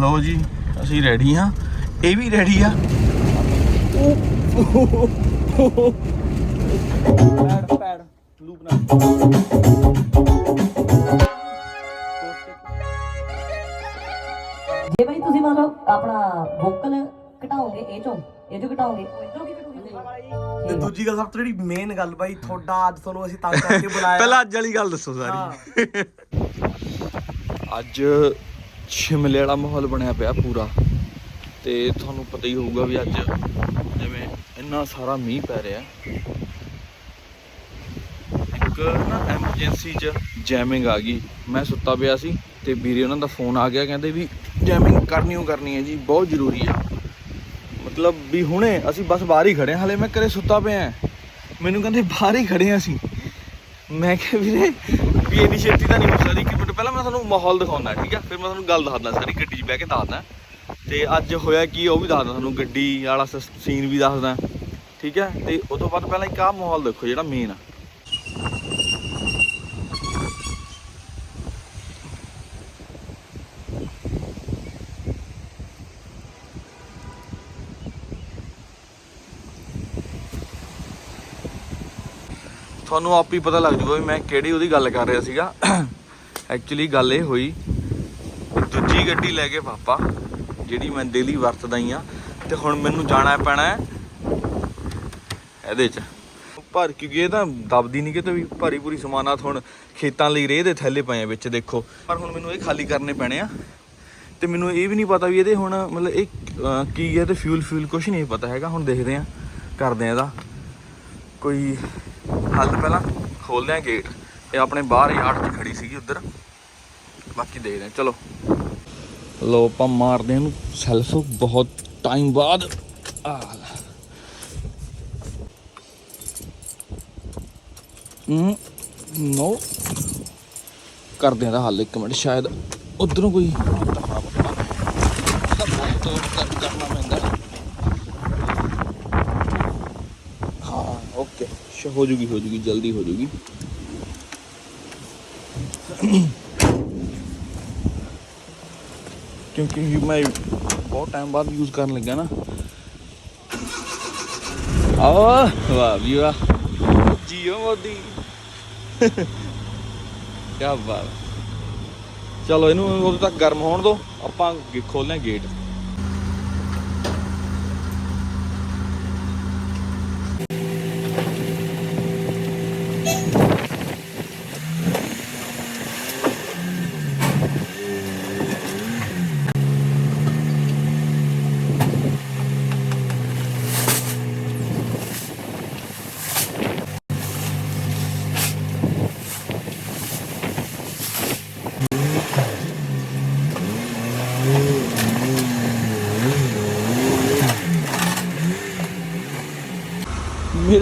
ਲਓ ਜੀ ਅਸੀਂ ਰੈਡੀ ਹਾਂ। ਇਹ ਵੀ ਰੈਡੀ ਆ। ਲੂਪ ਜੇ ਭਾਈ ਤੁਸੀਂ ਮਤਲਬ ਆਪਣਾ ਵੋਕਲ ਘਟਾਓਗੇ ਇਹ ਚੋਂ ਇਹ ਚੋਂ ਘਟਾਓਗੇ ਉਹ ਇਧਰੋਂ ਕੀ ਘਟੋਗੇ। ਤੇ ਦੂਜੀ ਗੱਲ ਸਭ ਤੋਂ ਜਿਹੜੀ ਮੇਨ ਗੱਲ ਬਾਈ ਤੁਹਾਡਾ ਅੱਜ ਤੁਹਾਨੂੰ ਅਸੀਂ ਤੰਗ ਕਰਕੇ ਬੁਲਾਇਆ। ਪਹਿਲਾਂ ਅੱਜ ਵਾਲੀ ਗੱਲ ਦੱਸੋ ਸਾਰੀ। ਅੱਜ ਸ਼ਿਮਲੇ ਵਾਲਾ ਮਾਹੌਲ ਬਣਿਆ ਪਿਆ ਪੂਰਾ। ਤੇ ਤੁਹਾਨੂੰ ਪਤਾ ਹੀ ਹੋਊਗਾ ਵੀ ਅੱਜ ਜਿਵੇਂ ਇੰਨਾ ਸਾਰਾ ਮੀਂਹ ਪੈ ਰਿਹਾ। ਇੱਕ ਨਾ ਐਮਰਜੈਂਸੀ 'ਚ ਜੈਮਿੰਗ ਆ ਗਈ। ਮੈਂ ਸੁੱਤਾ ਪਿਆ ਸੀ ਤੇ ਵੀਰੇ ਉਹਨਾਂ ਦਾ ਫੋਨ ਆ ਗਿਆ, ਕਹਿੰਦੇ ਵੀ ਜੈਮਿੰਗ ਕਰਨੀ ਉਹ ਕਰਨੀ ਹੈ ਜੀ, ਬਹੁਤ ਜ਼ਰੂਰੀ ਆ। ਮਤਲਬ ਵੀ ਹੁਣੇ ਅਸੀਂ ਬਸ ਬਾਹਰ ਹੀ ਖੜੇ ਹਾਂ, ਹਲੇ ਮੈਂ ਘਰੇ ਸੁੱਤਾ ਪਿਆ ਮੈਨੂੰ ਕਹਿੰਦੇ ਬਾਹਰ ਹੀ ਖੜੇ ਹਾਂ ਅਸੀਂ। ਮੈਂ ਕਿਹਾ ਵੀਰੇ, ਵੀ ਇੰਨੀ ਛੇਤੀ ਤਾਂ ਨਹੀਂ ਹੋ ਸਕਦੀ ਪਹਿਲਾਂ ਮੈਂ ਤੁਹਾਨੂੰ ਮਾਹੌਲ ਦਿਖਾਉਣਾ, ਠੀਕ ਆ? ਫਿਰ ਮੈਂ ਤੁਹਾਨੂੰ ਗੱਲ ਦੱਸਦਾ, ਸਾਰੀ ਗੱਡੀ 'ਚ ਬਹਿ ਕੇ ਦੱਸਦਾ। ਤੇ ਅੱਜ ਹੋਇਆ ਕੀ ਉਹ ਵੀ ਦੱਸਦਾ ਤੁਹਾਨੂੰ, ਗੱਡੀ ਵਾਲਾ ਸੀਨ ਵੀ ਦੱਸਦਾ, ਠੀਕ ਹੈ ਤੇ ਉਸ ਤੋਂ ਬਾਅਦ ਪਹਿਲਾਂ ਇੱਕ ਆਹ ਮਾਹੌਲ ਦੇਖੋ, ਜਿਹੜਾ ਮੇਨ ਆ। ਤੁਹਾਨੂੰ ਆਪ ਹੀ ਪਤਾ ਲੱਗ ਜੂਗਾ ਵੀ ਮੈਂ ਕਿਹੜੀ ਉਹਦੀ ਗੱਲ ਕਰ ਰਿਹਾ ਸੀਗਾ। ਐਕਚੁਅਲੀ ਗੱਲ ਇਹ ਹੋਈ ਦੂਜੀ ਗੱਡੀ ਲੈ ਕੇ ਪਾਪਾ, ਜਿਹੜੀ ਮੈਂ ਡੇਲੀ ਵਰਤਦਾ ਹੀ ਆ, ਤੇ ਹੁਣ ਮੈਨੂੰ ਜਾਣਾ ਪੈਣਾ ਹੈ ਇਹਦੇ ਚ। ਭਰ ਕਿਉਂਕਿ ਇਹ ਤਾਂ ਦਬਦੀ ਨਹੀਂ ਕਿਤੇ ਵੀ, ਭਾਰੀ ਪੂਰੀ ਸਮਾਨਾਤ ਹੁਣ ਖੇਤਾਂ ਲਈ ਰੇਹ ਦੇ ਥੈਲੇ ਪਏ ਆ ਵਿੱਚ, ਦੇਖੋ। ਪਰ ਹੁਣ ਮੈਨੂੰ ਇਹ ਖਾਲੀ ਕਰਨੇ ਪੈਣੇ ਆ, ਤੇ ਮੈਨੂੰ ਇਹ ਵੀ ਨਹੀਂ ਪਤਾ ਵੀ ਇਹਦੇ ਹੁਣ ਮਤਲਬ ਇਹ ਕੀ ਹੈ ਤੇ ਫਿਊਲ ਫਿਊਲ ਕੁਝ ਨਹੀਂ ਪਤਾ ਹੈਗਾ। ਹੁਣ ਦੇਖਦੇ ਆ, ਕਰਦੇ ਆ ਇਹਦਾ। ਕੋਈ ਹੱਲ ਪਹਿਲਾਂ, ਖੋਲਦੇ ਆ ਗੇਟ ਇਹ ਆਪਣੇ ਬਾਹਰ ਯਾਰਡ 'ਚ ਖੜੀ ਸੀਗੀ ਉਧਰ। ਬਾਕੀ ਦੇਖਦੇ ਆ ਚਲੋ। ਲੋ ਆਪਾਂ ਮਾਰਦੇ ਇਹਨੂੰ ਸੈਲਫ ਬਹੁਤ ਟਾਈਮ ਬਾਅਦ। ਆ ਨੋ। ਕਰਦੇ ਆ ਦਾ ਹੱਲ ਇੱਕ ਮਿੰਟ, ਸ਼ਾਇਦ ਉਧਰੋਂ ਕੋਈ ਹਾਂ ਕਰਨਾ ਪੈਂਦਾ ਹਾਂ ਓਕੇ ਸ਼ ਹੋ ਜੂਗੀ ਹੋ ਜੂਗੀ, ਜਲਦੀ ਹੋ ਜੂਗੀ। ਕਿਉਂਕਿ ਮੈਂ ਬਹੁਤ ਟਾਈਮ ਬਾਅਦ ਯੂਜ਼ ਕਰਨ ਲੱਗਾ ਨਾ। ਆ ਵਾਹ ਵੀ ਵਾਹ ਜੀਓ ਮੋਦੀ। ਕੀ ਬਾਤ। ਚਲੋ ਇਹਨੂੰ ਉਦੋਂ ਤੱਕ ਗਰਮ ਹੋਣ ਦਿਓ ਆਪਾਂ ਖੋਲਨੇ ਗੇਟ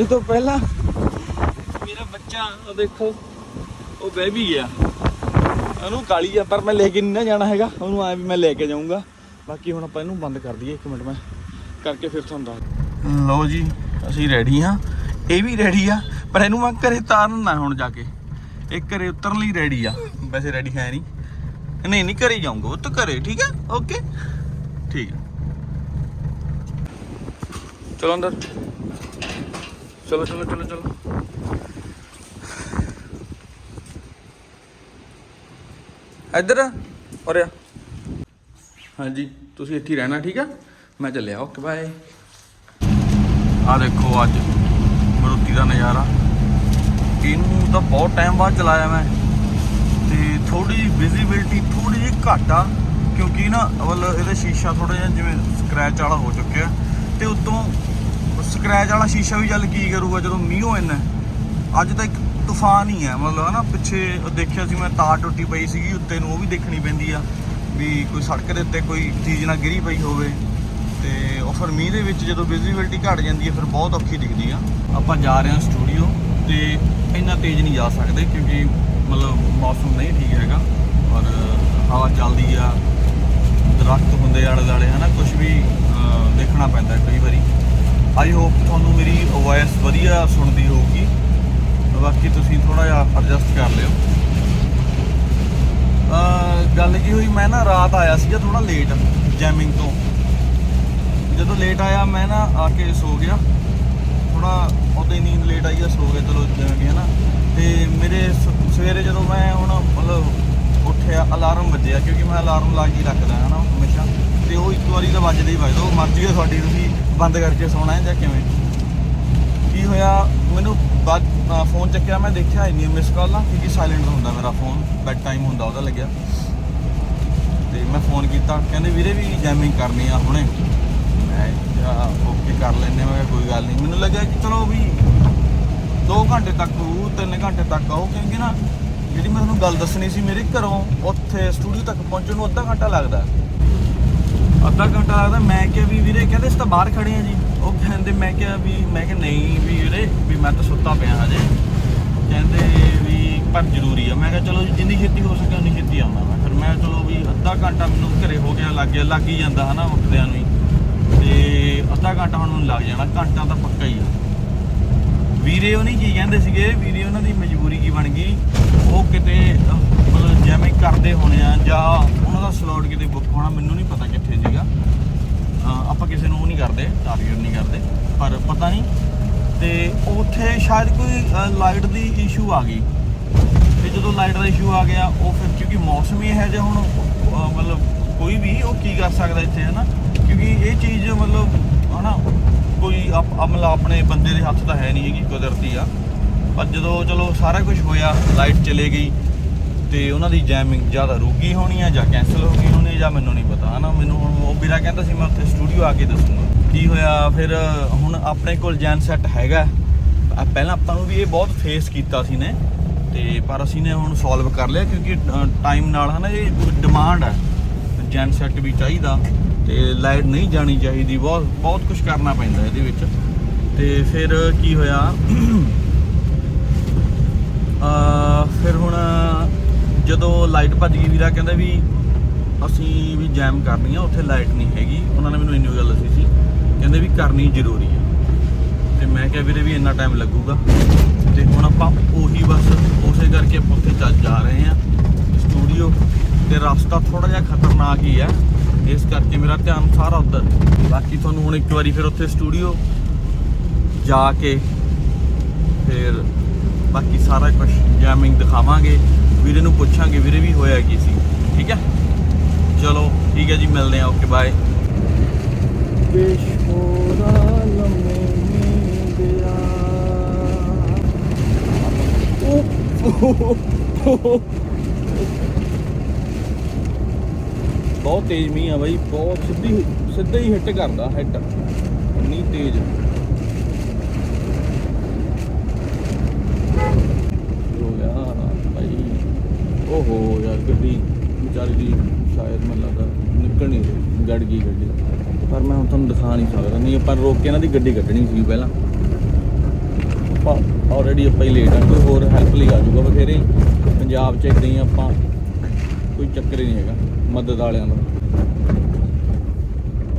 ਮੇਰੇ ਤੋਂ ਪਹਿਲਾਂ। ਮੇਰਾ ਬੱਚਾ ਉਹ ਦੇਖੋ, ਉਹ ਬਹਿ ਵੀ ਗਿਆ। ਉਹਨੂੰ ਕਾਲੀ ਆ, ਪਰ ਮੈਂ ਲੈ ਕੇ ਨਹੀਂ ਨਾ ਜਾਣਾ ਹੈਗਾ। ਉਹਨੂੰ ਆਇਆ ਵੀ ਮੈਂ ਲੈ ਕੇ ਜਾਊਂਗਾ। ਬਾਕੀ ਹੁਣ ਆਪਾਂ ਇਹਨੂੰ ਬੰਦ ਕਰ ਦਈਏ, ਇੱਕ ਮਿੰਟ ਮੈਂ ਕਰਕੇ ਫਿਰ ਤੁਹਾਨੂੰ ਦੱਸ ਲਓ ਜੀ, ਅਸੀਂ ਰੈਡੀ ਹਾਂ। ਇਹ ਵੀ ਰੈਡੀ ਆ, ਪਰ ਇਹਨੂੰ ਮੈਂ ਘਰੇ ਤਾਰਨਾ ਹੁਣ ਜਾ ਕੇ। ਇਹ ਘਰੇ ਉਤਰਨ ਲਈ ਰੈਡੀ ਆ। ਵੈਸੇ ਰੈਡੀ ਹੈ ਨਹੀਂ। ਨਹੀਂ ਨਹੀਂ, ਘਰੇ ਜਾਊਂਗਾ, ਉਹ ਤਾਂ ਘਰੇ, ਠੀਕ ਹੈ ਓਕੇ ਠੀਕ ਹੈ ਚਲੋ ਅੰਦਰ। ਚਲੋ ਚਲੋ ਚਲੋ ਚਲੋ। ਇੱਧਰ ਔਰ ਹਾਂਜੀ ਤੁਸੀਂ ਇੱਥੇ ਹੀ ਰਹਿਣਾ ਠੀਕ ਆ? ਮੈਂ ਚੱਲਿਆ ਓਕੇ ਬਾਏ। ਆ ਦੇਖੋ ਅੱਜ ਮਰੂਤੀ ਦਾ ਨਜ਼ਾਰਾ। ਇਹਨੂੰ ਤਾਂ ਬਹੁਤ ਟਾਈਮ ਬਾਅਦ ਚਲਾਇਆ ਮੈਂ। ਤੇ ਥੋੜੀ ਵਿਜ਼ਿਬਿਲਟੀ ਥੋੜੀ ਜਿਹੀ ਘੱਟ ਆ ਕਿਉਂਕਿ ਨਾ ਮਤਲਬ ਇਹਦਾ ਸ਼ੀਸ਼ਾ ਥੋੜਾ ਜਿਹਾ ਜਿਵੇਂ ਸਕ੍ਰੈਚ ਵਾਲਾ ਹੋ ਚੁੱਕਿਆ। ਤੇ ਉਤੋਂ ਸਕ੍ਰੈਚ ਵਾਲਾ ਸ਼ੀਸ਼ਾ ਵੀ ਚੱਲ ਕੀ ਕਰੂਗਾ ਜਦੋਂ ਮੀਂਹ ਹੋ ਇੰਨਾ ਅੱਜ ਤਾਂ ਇੱਕ ਤੂਫਾਨ ਹੀ ਹੈ, ਮਤਲਬ ਹਨਾ, ਪਿੱਛੇ ਦੇਖਿਆ ਸੀ ਮੈਂ, ਤਾਰ ਟੁੱਟੀ ਪਈ ਸੀਗੀ, ਉੱਤੇ ਨੂੰ ਉਹ ਵੀ ਦੇਖਣੀ ਪੈਂਦੀ ਆ, ਵੀ ਕੋਈ ਸੜਕ ਦੇ ਉੱਤੇ ਕੋਈ ਚੀਜ਼ ਨਾ ਗਿਰੀ ਪਈ ਹੋਵੇ। ਤੇ ਉਹ ਫਿਰ ਮੀਂਹ ਦੇ ਵਿੱਚ ਜਦੋਂ ਵਿਜ਼ਿਬਿਲਟੀ ਘਟ ਜਾਂਦੀ ਹੈ, ਫਿਰ ਬਹੁਤ ਔਖੀ ਦਿਖਦੀ ਆ। ਆਪਾਂ ਜਾ ਰਹੇ ਹਾਂ ਸਟੂਡੀਓ ਤੇ ਇੰਨਾ ਤੇਜ਼ ਨਹੀਂ ਜਾ ਸਕਦੇ ਕਿਉਂਕਿ ਮਤਲਬ ਮੌਸਮ ਨਹੀਂ ਠੀਕ ਹੈਗਾ ਔਰ ਹਵਾ ਚੱਲਦੀ ਆ, ਦਰਖਤ ਹੁੰਦੇ ਆਲੇ ਦੁਆਲੇ ਹਨਾ ਕੁਝ ਵੀ ਦੇਖਣਾ ਪੈਂਦਾ ਕਈ ਵਾਰੀ। ਆਈ ਹੋਪ ਤੁਹਾਨੂੰ ਮੇਰੀ ਵੌਇਸ ਵਧੀਆ ਸੁਣਦੀ ਹੋਊਗੀ। ਬਾਕੀ ਤੁਸੀਂ ਥੋੜਾ ਜਿਹਾ ਐਡਜਸਟ ਕਰ ਲਿਓ। ਅਹ ਗੱਲ ਕੀ ਹੋਈ, ਮੈਂ ਨਾ ਰਾਤ ਆਇਆ ਸੀਗਾ ਥੋੜਾ ਲੇਟ ਜੈਮਿੰਗ ਤੋਂ। ਜਦੋਂ ਲੇਟ ਆਇਆ, ਮੈਂ ਨਾ ਆ ਕੇ ਸੋ ਗਿਆ। ਥੋੜਾ ਉਦੋਂ ਹੀ ਨੀਂਦ ਲੇਟ ਆਈ ਆ, ਸੋ ਗਿਆ ਚਲੋ ਜਿਵੇਂ ਵੀ ਹੈ ਨਾ ਤੇ ਮੇਰੇ ਸ- ਸਵੇਰੇ ਜਦੋਂ ਮੈਂ ਹੁਣ ਮਤਲਬ ਉੱਠਿਆ, ਅਲਾਰਮ ਵੱਜਿਆ, ਕਿਉਂਕਿ ਮੈਂ ਅਲਾਰਮ ਲਾ ਕੇ ਰੱਖਦਾ ਹਾਂ ਨਾ ਹਮੇਸ਼ਾ। ਤੇ ਉਹ ਇੱਕ ਵਾਰੀ ਤਾਂ ਵੱਜਦਾ ਹੀ ਵੱਜਦਾ ਉਹ ਮਰਜ਼ੀ ਹੈ ਤੁਹਾਡੀ, ਤੁਸੀਂ ਬੰਦ ਕਰਕੇ ਸੌਣਾ ਹੈ ਜਾਂ ਕਿਵੇਂ? ਕੀ ਹੋਇਆ? ਮੈਨੂੰ ਬਾਅਦ ਫੋਨ ਚੱਕਿਆ, ਮੈਂ ਦੇਖਿਆ ਇੰਨੀ ਮਿਸ ਕਾਲ ਨਾ ਕਿਉਂਕਿ ਸਾਇਲੈਂਟ ਹੁੰਦਾ ਮੇਰਾ ਫੋਨ ਬੈਡ ਟਾਈਮ ਹੁੰਦਾ ਉਹਦਾ ਲੱਗਿਆ। ਤੇ ਮੈਂ ਫੋਨ ਕੀਤਾ, ਕਹਿੰਦੇ ਵੀਰੇ ਵੀ ਜੈਮਿੰਗ ਕਰਨੀ ਆ ਹੁਣੇ। ਮੈਂ ਓਕੇ, ਕਰ ਲੈਨੇ ਮੈਂ ਕਿਹਾ, ਕੋਈ ਗੱਲ ਨਹੀਂ। ਮੈਨੂੰ ਲੱਗਿਆ ਕਿ ਚਲੋ ਵੀ 2 ਘੰਟੇ ਤੱਕ ਹੋਊ 3 ਘੰਟੇ ਤੱਕ ਆਓ ਕਿਉਂਕਿ ਨਾ ਜਿਹੜੀ ਮੈਂ ਤੁਹਾਨੂੰ ਗੱਲ ਦੱਸਣੀ ਸੀ, ਮੇਰੇ ਘਰੋਂ ਉੱਥੇ ਸਟੂਡੀਓ ਤੱਕ ਪਹੁੰਚਣ ਨੂੰ ਅੱਧਾ ਘੰਟਾ ਲੱਗਦਾ। ਅੱਧਾ ਘੰਟਾ ਲੱਗਦਾ, ਮੈਂ ਕਿਹਾ ਵੀ ਵੀਰੇ, ਕਹਿੰਦੇ ਅਸੀਂ ਤਾਂ ਬਾਹਰ ਖੜੇ ਆ ਜੀ। ਉਹ ਕਹਿੰਦੇ, ਮੈਂ ਕਿਹਾ ਵੀ, ਮੈਂ ਕਿਹਾ ਨਹੀਂ ਵੀ ਵੀਰੇ, ਵੀ ਮੈਂ ਤਾਂ ਸੁੱਤਾ ਪਿਆ ਹਜੇ। ਕਹਿੰਦੇ ਵੀ, ਪਰ ਜ਼ਰੂਰੀ ਆ। ਮੈਂ ਕਿਹਾ ਚਲੋ ਜੀ, ਜਿੰਨੀ ਛੇਤੀ ਹੋ ਸਕੇ ਉਨੀ ਛੇਤੀ ਆਉਣਾ ਮੈਂ। ਫਿਰ ਮੈਂ ਚਲੋ ਵੀ ਅੱਧਾ ਘੰਟਾ ਮੈਨੂੰ ਘਰੇ ਹੋ ਗਿਆ, ਲੱਗ ਗਿਆ, ਲੱਗ ਹੀ ਜਾਂਦਾ ਹਨਾ, ਉੱਠਦਿਆਂ ਨੂੰ ਹੀ। ਤੇ ਅੱਧਾ ਘੰਟਾ ਹੁਣ ਮੈਨੂੰ ਲੱਗ ਜਾਣਾ, ਘੰਟਾ ਤਾਂ ਪੱਕਾ ਹੀ ਆ। ਵੀਰੇ ਉਹ ਨਹੀਂ ਕੀ ਕਹਿੰਦੇ ਸੀਗੇ, ਵੀਰੇ ਉਹਨਾਂ ਦੀ ਮਜਬੂਰੀ ਕੀ ਬਣ ਗਈ? ਉਹ ਕਿਤੇ, ਮਤਲਬ ਜਿਵੇਂ ਕਰਦੇ ਹੋਣੇ ਆ ਜਾਂ ਉਹਨਾਂ ਦਾ ਸਲੋਟ ਕਿਤੇ ਬੁੱਕ ਹੋਣਾ, ਮੈਨੂੰ ਨਹੀਂ ਪਤਾ ਕਿੱਥੇ ਸੀਗਾ। ਆਪਾਂ ਕਿਸੇ ਨੂੰ ਉਹ ਨਹੀਂ ਕਰਦੇ ਟਾਰਗੇਟ ਨਹੀਂ ਕਰਦੇ, ਪਰ ਪਤਾ ਨਹੀਂ। ਤੇ ਉੱਥੇ ਸ਼ਾਇਦ ਕੋਈ ਲਾਈਟ ਦੀ ਇਸ਼ੂ ਆ ਗਈ। ਤੇ ਜਦੋਂ ਲਾਈਟ ਦਾ ਇਸ਼ੂ ਆ ਗਿਆ, ਉਹ ਫਿਰ ਕਿਉਂਕਿ ਮੌਸਮ ਹੀ ਇਹੋ ਜਿਹਾ ਹੁਣ ਮਤਲਬ ਕੋਈ ਵੀ ਉਹ ਕੀ ਕਰ ਸਕਦਾ ਇੱਥੇ ਹੈ ਨਾ ਕਿਉਂਕਿ ਇਹ ਚੀਜ਼ ਮਤਲਬ, ਹਨਾ ਕੋਈ ਆਪ- ਮਤਲਬ ਆਪਣੇ ਬੰਦੇ ਦੇ ਹੱਥ ਤਾਂ ਹੈ ਨਹੀਂ ਹੈਗੀ, ਕੁਦਰਤੀ ਆ। ਪਰ ਜਦੋਂ ਚਲੋ ਸਾਰਾ ਕੁਝ ਹੋਇਆ, ਲਾਈਟ ਚਲੇ ਗਈ, ਤੇ ਉਹਨਾਂ ਦੀ ਜੈਮਿੰਗ ਜ਼ਿਆਦਾ ਰੁਕੀ ਹੋਣੀ ਆ ਜਾਂ ਕੈਨਸਲ ਹੋ ਗਈ ਹੋਣੀ ਆ ਜਾਂ ਮੈਨੂੰ ਨਹੀਂ ਪਤਾ। ਹਨਾ, ਮੈਨੂੰ ਹੁਣ ਉਹ ਵੀਰਾ ਕਹਿੰਦਾ ਸੀ, ਮੈਂ ਉੱਥੇ ਸਟੂਡੀਓ ਆ ਕੇ ਦੱਸੂਗਾ। ਕੀ ਹੋਇਆ? ਫਿਰ ਹੁਣ ਆਪਣੇ ਕੋਲ ਜੈਨ ਸੈੱਟ ਹੈਗਾ। ਪਹਿਲਾਂ ਆਪਾਂ ਨੂੰ ਵੀ ਇਹ ਬਹੁਤ ਫੇਸ ਕੀਤਾ ਸੀ ਨੇ। ਤੇ ਪਰ ਅਸੀਂ ਨੇ ਹੁਣ ਸੋਲਵ ਕਰ ਲਿਆ ਕਿਉਂਕਿ ਟਾਈਮ ਨਾਲ ਹਨਾ, ਇਹ ਡਿਮਾਂਡ ਹੈ ਜੈਨ ਸੈੱਟ ਵੀ ਚਾਹੀਦਾ। ਤੇ ਲਾਈਟ ਨਹੀਂ ਜਾਣੀ ਚਾਹੀਦੀ, ਬਹੁਤ ਬਹੁਤ ਕੁਝ ਕਰਨਾ ਪੈਂਦਾ ਇਹਦੇ ਵਿੱਚ। ਤੇ ਫਿਰ ਕੀ ਹੋਇਆ? ਅ ਫਿਰ ਹੁਣ ਜਦੋਂ ਲਾਈਟ ਭੱਜ ਗਈ, ਵੀਰਾ ਕਹਿੰਦਾ ਵੀ ਅਸੀਂ ਵੀ ਜੈਮ ਕਰਨੀ ਆ, ਉੱਥੇ ਲਾਈਟ ਨਹੀਂ ਹੈਗੀ। ਉਹਨਾਂ ਨੇ ਮੈਨੂੰ ਇੰਨੀ ਗੱਲ ਦੱਸੀ ਸੀ। ਕਹਿੰਦੇ ਵੀ ਕਰਨੀ ਜ਼ਰੂਰੀ ਹੈ ਤੇ ਮੈਂ ਕਿਹਾ ਵੀਰੇ ਵੀ ਇੰਨਾ ਟਾਈਮ ਲੱਗੂਗਾ। ਤੇ ਹੁਣ ਆਪਾਂ ਉਹੀ ਬਸ ਉਸੇ ਕਰਕੇ ਆਪਾਂ ਉੱਥੇ ਚੱਲ ਜਾ ਰਹੇ ਆ। ਸਟੂਡੀਓ ਤੇ ਰਸਤਾ ਥੋੜਾ ਜਿਹਾ ਖਤਰਨਾਕ ਹੀ ਹੈ ਇਸ ਕਰਕੇ ਮੇਰਾ ਧਿਆਨ ਸਾਰਾ ਉੱਧਰ ਬਾਕੀ ਤੁਹਾਨੂੰ ਹੁਣ ਇੱਕ ਵਾਰੀ ਫਿਰ ਉੱਥੇ ਸਟੂਡੀਓ ਜਾ ਕੇ ਫਿਰ ਬਾਕੀ ਸਾਰਾ ਕੁਝ ਜੈਮਿੰਗ ਦਿਖਾਵਾਂਗੇ। ਵੀਰੇ ਨੂੰ ਪੁੱਛਾਂਗੇ ਵੀਰੇ ਵੀ ਹੋਇਆ ਕੀ ਸੀ? ਠੀਕ ਹੈ? ਚਲੋ ਠੀਕ ਹੈ ਜੀ ਮਿਲਦੇ ਆ ਓਕੇ ਬਾਏ ਬੇਸ਼ੋਰਾ ਲੰਮੇ ਨੀਂਦਿਆ। ਬਹੁਤ ਤੇਜ਼ ਮੀਂਹ ਆ ਬਾਈ, ਬਹੁਤ ਸਿੱਧੀ ਸਿੱਧਾ ਹੀ ਹਿੱਟ ਕਰਦਾ ਹਿੱਟ ਇੰਨੀ ਤੇਜ਼। ਭਾਈ ਓਹੋ, ਯਾਰ ਗੱਡੀ ਵਿਚਾਰੀ ਦੀ ਸ਼ਾਇਦ ਮੈਨੂੰ ਲੱਗਦਾ ਨਿਕਲ ਨਹੀਂ ਰਹੀ ਗੜ ਗਈ ਗੱਡੀ। ਪਰ ਮੈਂ ਹੁਣ ਤੁਹਾਨੂੰ ਦਿਖਾ ਨਹੀਂ ਸਕਦਾ। ਨਹੀਂ, ਆਪਾਂ ਰੋਕ ਕੇ ਇਹਨਾਂ ਦੀ ਗੱਡੀ ਕੱਢਣੀ ਸੀ ਪਹਿਲਾਂ। ਆਪਾਂ ਆਲਰੇਡੀ ਆਪਾਂ ਹੀ ਲੇਟ ਆ, ਕੋਈ ਹੋਰ ਹੈਲਪ ਲਈ ਆ ਜਾਊਗਾ ਬਥੇਰੇ। ਪੰਜਾਬ ਚ ਇਦਾਂ ਹੀ ਆਪਾਂ ਕੋਈ ਚੱਕਰ ਹੀ ਨਹੀਂ ਹੈਗਾ। ਮਦਦ ਵਾਲਿਆਂ ਦਾ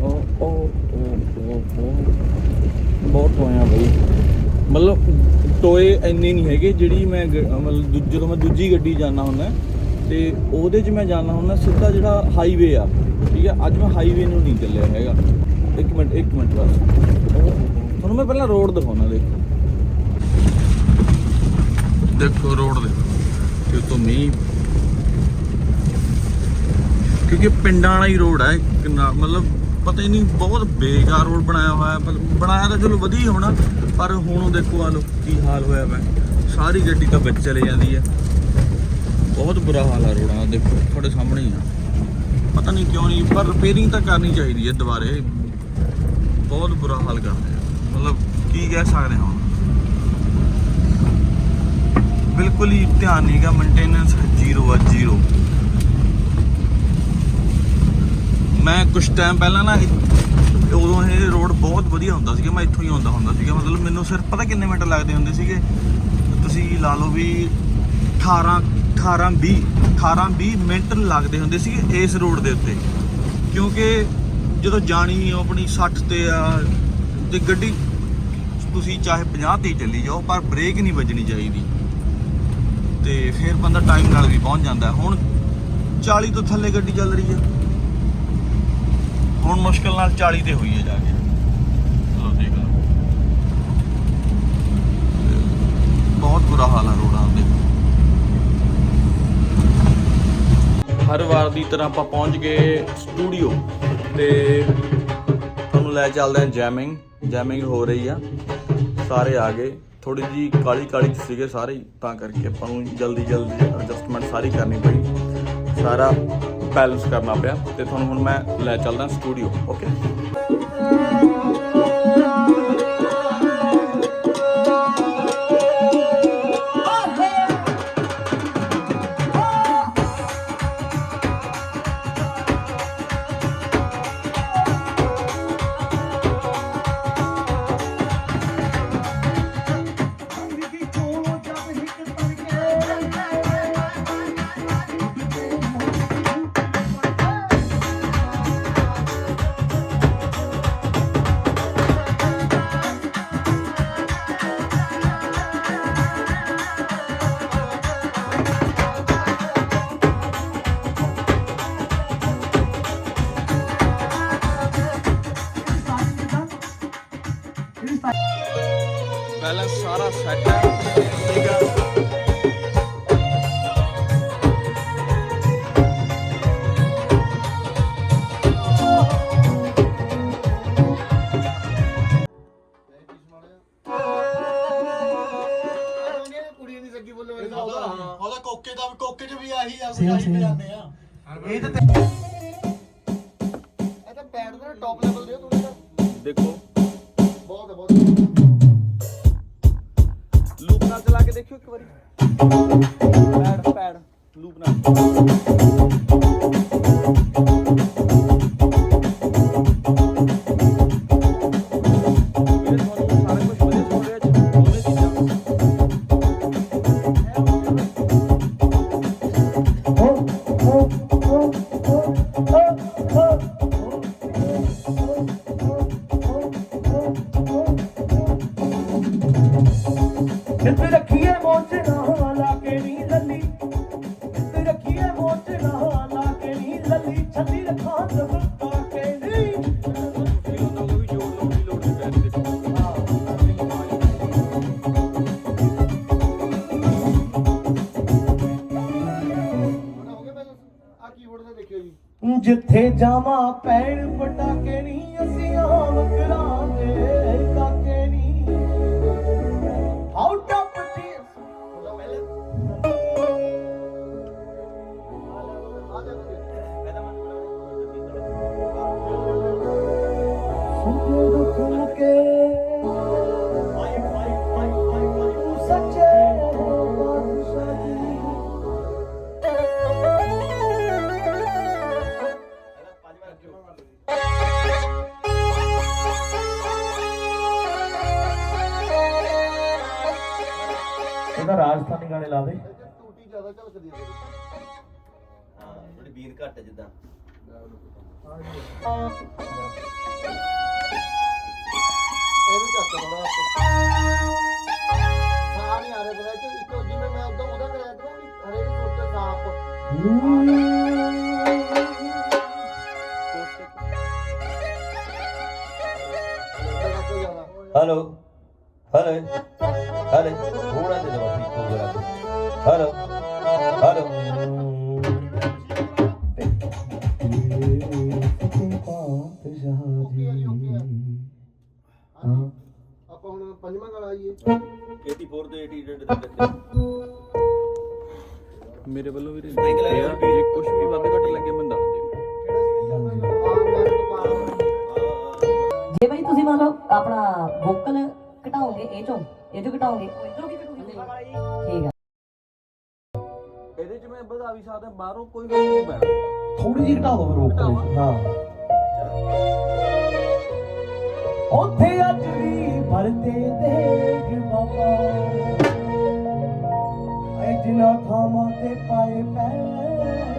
ਉਹ ਉਹ ਉਹ ਉਹ ਉਹ। ਬਹੁਤ ਹੋਇਆ ਬਈ। ਮਤਲਬ ਟੋਏ ਇੰਨੇ ਨਹੀਂ ਹੈਗੇ ਜਿਹੜੀ ਮੈਂ ਮਤਲਬ ਦੂ- ਜਦੋਂ ਮੈਂ ਦੂਜੀ ਗੱਡੀ ਜਾਣਾ ਹੁੰਦਾ ਤੇ ਉਹਦੇ 'ਚ ਮੈਂ ਜਾਣਾ ਹੁੰਦਾ ਸਿੱਧਾ ਜਿਹੜਾ ਹਾਈਵੇ ਆ ਠੀਕ ਆ? ਅੱਜ ਮੈਂ ਹਾਈਵੇ ਨੂੰ ਨਹੀਂ ਚੱਲਿਆ ਹੈਗਾ। ਇੱਕ ਮਿੰਟ ਇੱਕ ਮਿੰਟ ਬਸ। ਤੁਹਾਨੂੰ ਮੈਂ ਪਹਿਲਾਂ ਰੋਡ ਦਿਖਾਉਣਾ ਦੇਖੋ। ਦੇਖੋ ਰੋਡ ਦੇਖੋ ਕਿ ਤੋਂ ਮੀਂਹ ਕਿਉਂਕਿ ਪਿੰਡਾਂ ਵਾਲਾ ਹੀ ਰੋਡ ਹੈ ਕਿੰਨਾ, ਮਤਲਬ ਪਤਾ ਹੀ ਨਹੀਂ, ਬਹੁਤ ਬੇਕਾਰ ਰੋਡ ਬਣਾਇਆ ਹੋਇਆ ਬਣਾਇਆ ਤਾਂ ਚਲੋ ਵਧੀਆ ਹੋਣਾ, ਪਰ ਹੁਣ ਉਹ ਦੇਖੋ ਆ ਲੋ ਕੀ ਹਾਲ ਹੋਇਆ ਵਾ ਸਾਰੀ ਗੱਡੀ ਤਾਂ ਵਿੱਚ ਚਲੇ ਜਾਂਦੀ ਹੈ। ਬਹੁਤ ਬੁਰਾ ਹਾਲ ਆ ਰੋਡਾਂ ਦਾ, ਦੇਖੋ ਤੁਹਾਡੇ ਸਾਹਮਣੇ ਹੀ ਆ। ਪਤਾ ਨਹੀਂ ਕਿਉਂ ਨਹੀਂ, ਪਰ ਰਿਪੇਅਰਿੰਗ ਤਾਂ ਕਰਨੀ ਚਾਹੀਦੀ ਹੈ ਦੁਬਾਰੇ। ਬਹੁਤ ਬੁਰਾ ਹਾਲ ਕਰਦੇ ਆ ਮਤਲਬ ਕੀ ਕਹਿ ਸਕਦੇ ਹਾਂ ਹੁਣ। ਬਿਲਕੁਲ ਹੀ ਧਿਆਨ ਨਹੀਂਗਾ ਮੇਨਟੇਨੈਂਸ ਜ਼ੀਰੋ ਆ ਜ਼ੀਰੋ। ਮੈਂ ਕੁਝ ਟਾਈਮ ਪਹਿਲਾਂ ਨਾ ਉਦੋਂ ਇਹ ਰੋਡ ਬਹੁਤ ਵਧੀਆ ਹੁੰਦਾ ਸੀਗਾ, ਮੈਂ ਇੱਥੋਂ ਹੀ ਆਉਂਦਾ ਹੁੰਦਾ ਸੀਗਾ। ਮਤਲਬ ਮੈਨੂੰ ਸਿਰਫ ਪਤਾ ਕਿੰਨੇ ਮਿੰਟ ਲੱਗਦੇ ਹੁੰਦੇ ਸੀਗੇ। ਤੁਸੀਂ ਲਾ ਲਓ ਵੀ 18 18 20 18 20 ਮਿੰਟ ਲੱਗਦੇ ਹੁੰਦੇ ਸੀਗੇ ਇਸ ਰੋਡ ਦੇ ਉੱਤੇ। ਕਿਉਂਕਿ ਜਦੋਂ ਜਾਣੀ ਆਪਣੀ 60 ਤੇ ਆ, ਤੇ ਗੱਡੀ ਤੁਸੀਂ ਚਾਹੇ 50 ਤੇ ਹੀ ਚੱਲੀ ਜਾਓ, ਪਰ ਬ੍ਰੇਕ ਨਹੀਂ ਵੱਜਣੀ ਚਾਹੀਦੀ। ਤੇ ਫਿਰ ਬੰਦਾ ਟਾਈਮ ਨਾਲ ਵੀ ਪਹੁੰਚ ਜਾਂਦਾ। ਹੁਣ 40 ਤੋਂ ਥੱਲੇ ਗੱਡੀ ਚੱਲ ਰਹੀ ਹੈ ਹੁਣ ਮੁਸ਼ਕਲ ਨਾਲ 40 ਤੇ ਹੋਈ ਹੈ ਜਾ ਕੇ। ਲੋ ਦੇਖ ਲਓ। ਬਹੁਤ ਬੁਰਾ ਹਾਲ ਹੈ ਰੋਡਾਂ ਦੇ। ਹਰ ਵਾਰ ਦੀ ਤਰ੍ਹਾਂ ਆਪਾਂ ਪਹੁੰਚ ਗਏ ਸਟੂਡੀਓ ਤੇ ਤੁਹਾਨੂੰ ਲੈ ਚੱਲਦੇ ਹਾਂ ਜੈਮਿੰਗ ਜੈਮਿੰਗ ਹੋ ਰਹੀ ਆ। ਸਾਰੇ ਆ ਗਏ। ਥੋੜੀ ਜੀ ਕਾਲੀ ਕਾਲੀ ਚ ਸੀਗੇ ਸਾਰੇ, ਤਾਂ ਕਰਕੇ ਆਪਾਂ ਨੂੰ ਜਲਦੀ ਜਲਦੀ ਐਡਜਸਟਮੈਂਟ ਸਾਰੀ ਕਰਨੀ ਪਈ। ਸਾਰਾ ਬੈਲੈਂਸ ਕਰਨਾ ਪਿਆ ਤੇ ਤੁਹਾਨੂੰ ਹੁਣ ਮੈਂ ਲੈ ਚੱਲਦਾ ਸਟੂਡੀਓ ਓਕੇ ਆਹੀ ਆ ਜਾਵਾਂ ਪੈਣ ਪਟਾਕੇ ਨਹੀਂ ਅਸੀਂ ਆਮ ਕਰਾਂਗੇ। ਰਾਜਸਥਾਨੀ ਗਾਣੇ ਲਾ ਦੇ। ਟੂਟੀ ਜ਼ਿਆਦਾ ਝਲਕਦੀ ਹੈ ਥੋੜੀ ਬੀਨ ਘੱਟ ਜਿੱਦਾਂ। ਇਹਨੂੰ ਚੱਕ ਸਾਹ ਨਹੀਂ ਆ ਰਿਹਾ ਬੜਾ ਇੱਕ ਜਿਵੇਂ ਮੈਂ ਉਦੋਂ ਉਹਦਾ ਤਾਂ ਹਰੇਕ ਸੋਚੇ ਸਾਫ਼ ਹੈਲੋ ਥੋੜਾ ਜਿਹਾ ਦਵਾ ਹੋ ਜਰਾ ਹੈਲੋ ਹੈਲੋ ਆਪਾਂ ਹੁਣ ਪੰਜਵਾਂ ਗਾਣਾ ਆਈਏ। 84 ਤੋਂ 88 ਦੇ ਰੱਖਿਆ ਮੇਰੇ ਵੱਲੋਂ ਲਿਆ। ਜੇ ਕੁਝ ਵੀ ਵੱਧ ਘੱਟ ਲੱਗੇ ਮੈਨੂੰ ਦੱਸ ਦਿਓ। ਜੇ ਭਾਈ ਤੁਸੀਂ ਮੰਨ ਲਓ ਆਪਣਾ ਵੋਕਲ ਘਟਾਓਗੇ ਇਹ ਚੋਂ ਇਹ ਘਟਾਓਗੇ ਘਟੂਗੀ ਠੀਕ ਆ। ਇਹਦੇ ਚ ਮੈਂ ਵਧਾ ਵੀ ਸਕਦਾ ਬਾਹਰੋਂ ਕੋਈ ਨਹੀਂ ਪੈਣਾ ਥੋੜੀ ਜਿਹੀ ਘਟਾ ਦੋ ਰੋਕ ਹਾਂ। ਉੱਥੇ ਅੱਜ ਵੀ ਭਰਦੇ ਦੇਗ ਬਾਬਾ ਐ ਜਿਨਾ ਥਾਵਾਂ ਤੇ ਪਾਏ ਪੈਰ।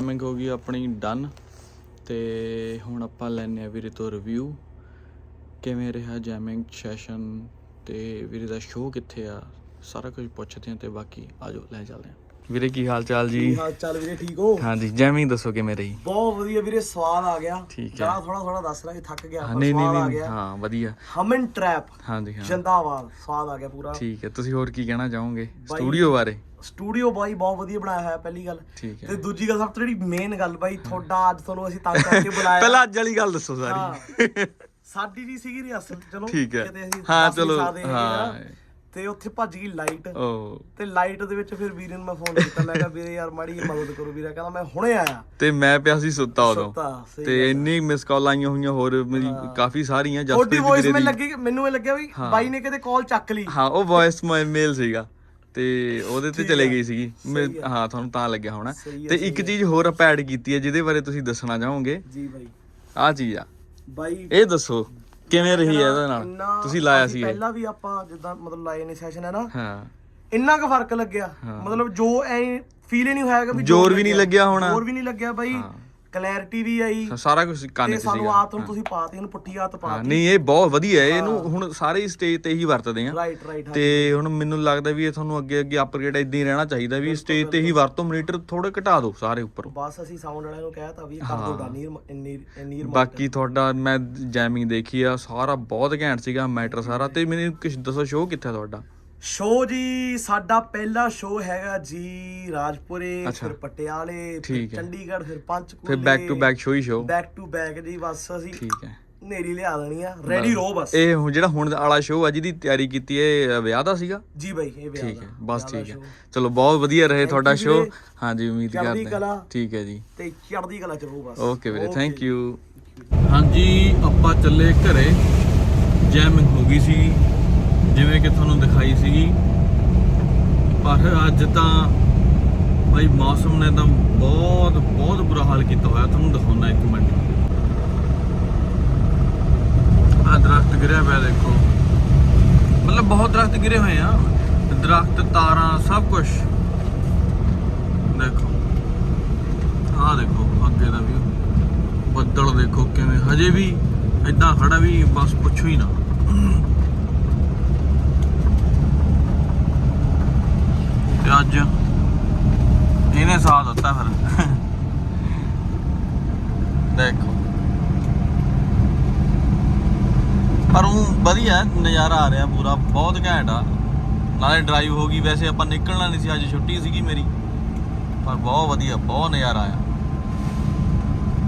ਜੈਮਿੰਗ ਹੋ ਗਈ ਆਪਣੀ ਡਨ ਤੇ ਹੁਣ ਆਪਾਂ ਲੈਣੇ ਆ ਵੀਰੇ ਤੋਂ ਰਿਵਿਊ ਕਿਵੇਂ ਰਿਹਾ ਜੈਮਿੰਗ ਸੈਸ਼ਨ ਤੇ ਵੀਰੇ ਦਾ ਸ਼ੋਅ ਕਿੱਥੇ ਆ? ਸਾਰਾ ਕੁਝ ਪੁੱਛਦੇ ਆ ਤੇ ਬਾਕੀ ਆਜੋ ਲੈ ਚੱਲਦੇ ਆ ਵੀਰੇ ਕੀ ਹਾਲ ਚਾਲ ਜੀ? ਹਾਂ ਚੱਲ ਵੀਰੇ ਠੀਕ ਹੋ? ਹਾਂਜੀ ਜੈਮਿੰਗ ਦੱਸੋ ਕਿਵੇਂ ਰਹੀ? ਬਹੁਤ ਵਧੀਆ ਵੀਰੇ ਸਵਾਦ ਆ ਗਿਆ। ਜਰਾ ਥੋੜਾ ਥੋੜਾ ਦੱਸ ਰਿਹਾ ਥੱਕ ਗਿਆ ਪਰ ਸਵਾਦ ਆ ਗਿਆ। ਹਾਂ ਵਧੀਆ। ਹਮਨ ਟ੍ਰੈਪ ਹਾਂਜੀ ਹਾਂ। ਜਿੰਦਾਬਾਦ ਸਵਾਦ ਆ ਗਿਆ ਪੂਰਾ। ਠੀਕ ਹੈ ਤੁਸੀਂ ਹੋਰ ਕੀ ਕਹਿਣਾ ਚਾਹੋਗੇ? ਸਟੂਡੀਓ ਬਾਰੇ? ਸਟੂਡੀਓ ਬਾਈ ਬਹੁਤ ਵਧੀਆ ਬਣਾਇਆ ਹੋਇਆ ਪਹਿਲੀ ਗੱਲ। ਠੀਕ ਤੇ ਦੂਜੀ ਗੱਲ ਸਭ ਤੋਂ ਜਿਹੜੀ ਮੇਨ ਗੱਲ ਬਾਈ ਤੁਹਾਡਾ ਅੱਜ ਤੁਹਾਨੂੰ ਅਸੀਂ ਤੰਗ ਕਰਕੇ ਬੁਲਾਇਆ। ਪਹਿਲਾਂ ਅੱਜ ਵਾਲੀ ਗੱਲ ਦੱਸੋ ਹਾਂ। ਸਾਰੀ ਸਾਡੀ ਜੀ ਸੀਗੀ ਰਿਹਰਸਲ ਚਲੋ ਠੀਕ ਹੈ। ਅਸੀਂ ਹਾਂ ਦੱਸ ਨਹੀਂ ਚਲੋ ਸਕਦੇ ਹੈਗੇ ਹਾਂ। ਤੇ ਉੱਥੇ ਭੱਜ ਗਈ ਲਾਈਟ ਓ। ਤੇ ਲਾਈਟ ਦੇ ਵਿੱਚ ਫਿਰ ਵੀਰੇ ਨੂੰ ਮੈਂ ਫੋਨ ਕੀਤਾ ਮੈਂ ਕਿਹਾ ਵੀਰੇ ਯਾਰ ਮਾੜੀ ਜਿਹੀ ਮਦਦ ਕਰੋ ਵੀਰੇ। ਕਹਿੰਦਾ ਮੈਂ ਹੁਣੇ ਆਇਆ। ਤੇ ਮੈਂ ਪਿਆ ਸੀ ਸੁੱਤਾ ਉਦੋਂ। ਸੁੱਤਾ, ਸਹੀ ਤੇ ਗੱਲ। ਇੰਨੀ ਮਿਸ ਕਾਲ ਆਈਆਂ ਹੋਈਆਂ ਹੋਰ ਮੇਰੀ ਕਾਫੀ ਸਾਰੀਆਂ ਤੁਹਾਡੀ ਜਸਪ੍ਰੀਤ ਵੌਇਸ ਵੀਰੇ ਮੈਨੂੰ ਦੀ। ਲੱਗੀ ਮੈਨੂੰ ਇਹ ਲੱਗਿਆ ਵੀ। ਬਾਈ ਨੇ ਕਿਤੇ ਕਾਲ ਚੱਕ ਲਈ। ਹਾਂ ਉਹ ਵੌਇਸ ਮੇਲ ਸੀਗਾ। ਤੇ ਉਹਦੇ ਤੇ ਚਲੇ। ਗਈ ਸੀਗੀ। ਮੈਂ-। ਹਾਂ ਤੁਹਾਨੂੰ ਤਾਂ ਲੱਗਿਆ ਹੋਣਾ। ਸਹੀ ਤੇ ਇੱਕ। ਚੀਜ਼ ਹੋਰ ਆਪਾਂ ਐਡ ਕੀਤੀ ਹੈ ਜਿਹਦੇ ਬਾਰੇ ਤੁਸੀਂ ਦੱਸਣਾ ਚਾਹੋਗੇ? ਜੀ ਬਾਈ। ਆਹ ਚੀਜ਼ ਆ। ਬਾਈ ਇਹ ਦੱਸੋ ਕਿਵੇਂ ਰਹੀ ਹੈ ਇਹਦੇ ਨਾਲ? ਇੰਨਾ- ਤੁਸੀਂ ਲਾਇਆ ਅਸੀਂ ਸੀ ਇਹ। ਪਹਿਲਾਂ ਵੀ ਆਪਾਂ ਜਿੱਦਾਂ ਮਤਲਬ ਲਾਏ ਨੇ ਸੈਸ਼ਨ ਹੈ ਨਾ? ਹਾਂ। ਇੰਨਾ ਕੁ ਫ਼ਰਕ ਲੱਗਿਆ। ਮਤਲਬ ਜੋ ਐ ਫੀਲ ਹੀ ਨਹੀਂ ਹੋਇਆ ਕਿ ਵੀ ਜ਼ੋਰ ਵੀ ਨਹੀਂ ਲੱਗਿਆ। ਹੋਣਾ। ਜ਼ੋਰ ਵੀ ਨਹੀਂ ਲੱਗਿਆ ਬਾਈ। ਕਲੈਰਿਟੀ ਵੀ ਆਈ ਸਾਰਾ ਕੁਝ ਕੰਨ ਤੇ 'ਚ ਸਾਨੂੰ ਸੀਗਾ। ਆਦਤ ਨੂੰ ਤੁਸੀਂ ਪਾਤੀ ਇਹਨੂੰ ਪੁੱਠੀ ਆਦਤ ਹਾਂ ਪਾਤੀ। ਨਹੀਂ ਇਹ ਬਹੁਤ ਵਧੀਆ ਹੈ। ਇਹਨੂੰ ਹੁਣ ਸਾਰੇ ਸਟੇਜ ਤੇ ਹੀ ਵਰਤਦੇ ਆ ਰਾਈਟ ਰਾਈਟ ਤੇ ਹੁਣ ਮੈਨੂੰ ਲੱਗਦਾ ਵੀ ਇਹ ਤੁਹਾਨੂੰ ਅੱਗੇ ਅੱਗੇ ਅਪਗ੍ਰੇਡ ਇਦਾਂ ਹੀ ਰਹਿਣਾ ਚਾਹੀਦਾ ਵੀ ਸਟੇਜ ਤੇ ਹੀ ਵਰਤੋ ਮੀਟਰ ਥੋੜੇ ਘਟਾ ਦਿਓ ਸਾਰੇ ਉੱਪਰ। ਬਸ ਅਸੀਂ ਸਾਊਂਡ ਵਾਲਿਆਂ ਨੂੰ ਕਹਿਤਾ ਵੀ ਕਰ ਦੋ ਨੀਰ ਨੀਰ ਨੀਰ ਬਾਕੀ ਤੁਹਾਡਾ ਮੈਂ ਜੈਮਿੰਗ ਦੇਖੀ ਆ ਸਾਰਾ ਬਹੁਤ ਘੈਂਟ ਸੀਗਾ ਮੈਟਰ ਸਾਰਾ। ਤੇ ਮੈਨੂੰ ਕੁਝ ਦੱਸੋ ਸ਼ੋਅ ਕਿੱਥੇ ਆ ਤੁਹਾਡਾ? ਸ਼ੋ ਜੀ ਸਾਡਾ ਪਹਿਲਾ ਸ਼ੋ ਹੈਗਾ ਜੀ ਰਾਜਪੁਰੇ ਅੱਛਾ। ਫਿਰ ਪਟਿਆਲੇ ਫਿਰ ਠੀਕ ਹੈ। ਚੰਡੀਗੜ੍ਹ ਫਿਰ ਪੰਚਕੂਲੇ ਫਿਰ ਬੈਕ ਟੂ ਬੈਕ ਸ਼ੋਅ ਹੀ ਸ਼ੋਅ ਬੈਕ ਟੂ ਬੈਕ ਜੀ ਬਸ ਅਸੀਂ ਠੀਕ ਹੈ ਨੇਰੀ ਲਿਆ ਦੇਣੀ ਆ ਰੈਡੀ ਰਹੋ ਬਸ ਇਹ ਹੁਣ ਜਿਹੜਾ ਹੁਣ ਵਾਲਾ ਸ਼ੋਅ ਆ ਜਿਹਦੀ ਤਿਆਰੀ ਕੀਤੀ ਹੈ ਇਹ ਵਿਆਹ ਦਾ ਸੀਗਾ ਜੀ ਬਾਈ ਇਹ ਵਿਆਹ ਠੀਕ ਦਾ ਹੈ ਬਸ ਵਿਆਹ ਦਾ ਠੀਕ ਹੈ show। ਚਲੋ ਬਹੁਤ ਵਧੀਆ ਰਹੇ ਤੁਹਾਡਾ you ਸ਼ੋਅ ਵੀਰੇ। ਹਾਂਜੀ ਉਮੀਦ ਚੜ੍ਹਦੀ ਕਰਦੇ ਹਾਂ। ਕਲਾ। ਠੀਕ ਹੈ ਜੀ ਤੇ ਚੜ੍ਹਦੀ ਕਲਾ ਚ ਰਹੋ ਬਸ ਓਕੇ ਵੀਰੇ ਥੈਂਕ। ਯੂ ਹਾਂਜੀ ਆਪਾਂ ਚੱਲੇ ਘਰੇ ਜੈਮਿੰਗ ਹੋ ਗਈ ਸੀ ਜਿਵੇਂ ਕਿ ਤੁਹਾਨੂੰ ਦਿਖਾਈ ਸੀਗੀ, ਪਰ ਅੱਜ ਤਾਂ ਭਾਈ ਮੌਸਮ ਨੇ ਤਾਂ ਬਹੁਤ ਬਹੁਤ ਬੁਰਾ ਹਾਲ ਕੀਤਾ ਹੋਇਆ। ਤੁਹਾਨੂੰ ਦਿਖਾਉਣਾ ਇੱਕ ਮਿੰਟ। ਆ ਦਰਖਤ ਗਿਰਿਆ ਪਿਆ ਦੇਖੋ। ਮਤਲਬ ਬਹੁਤ ਦਰਖਤ ਗਿਰੇ ਹੋਏ ਆ। ਦਰਖਤ, ਤਾਰਾਂ, ਸਭ ਕੁਝ ਦੇਖੋ। ਆਹ ਦੇਖੋ, ਅੱਗੇ ਦਾ ਵੀ। ਬੱਦਲ ਦੇਖੋ ਕਿਵੇਂ। ਹਜੇ ਵੀ ਇਦਾਂ ਖੜਾ ਵੀ, ਬਸ ਪੁੱਛੋ ਹੀ ਨਾ ਤੇ ਅੱਜ ਇਹਨੇ ਸਾਥ ਦਿੱਤਾ ਫਿਰ ਦੇਖੋ ਪਰ ਉਹ ਨਜ਼ਾਰਾ ਆ ਰਿਹਾ ਪੂਰਾ, ਬਹੁਤ ਘੈਂਟ ਆ। ਨਾਲੇ ਡਰਾਈਵ ਹੋ ਗਈ, ਵੈਸੇ ਆਪਾਂ ਨਿਕਲਣਾ ਨਹੀਂ ਸੀ, ਅੱਜ ਛੁੱਟੀ ਸੀਗੀ ਮੇਰੀ। ਪਰ ਬਹੁਤ ਵਧੀਆ, ਬਹੁਤ ਨਜ਼ਾਰਾ ਆਇਆ।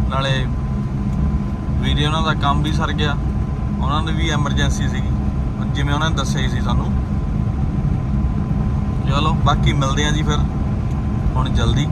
ਨਾਲੇ ਵੀਰੇ ਉਹਨਾਂ ਦਾ ਕੰਮ ਵੀ ਸਰ ਗਿਆ। ਉਹਨਾਂ ਦੀ ਵੀ ਐਮਰਜੈਂਸੀ ਸੀਗੀ। ਜਿਵੇਂ ਉਹਨਾਂ ਨੇ ਦੱਸਿਆ ਹੀ ਸੀ ਸਾਨੂੰ। ਚਲੋ, ਬਾਕੀ ਮਿਲਦੇ ਆ ਜੀ ਫਿਰ। ਹੁਣ ਜਲਦੀ।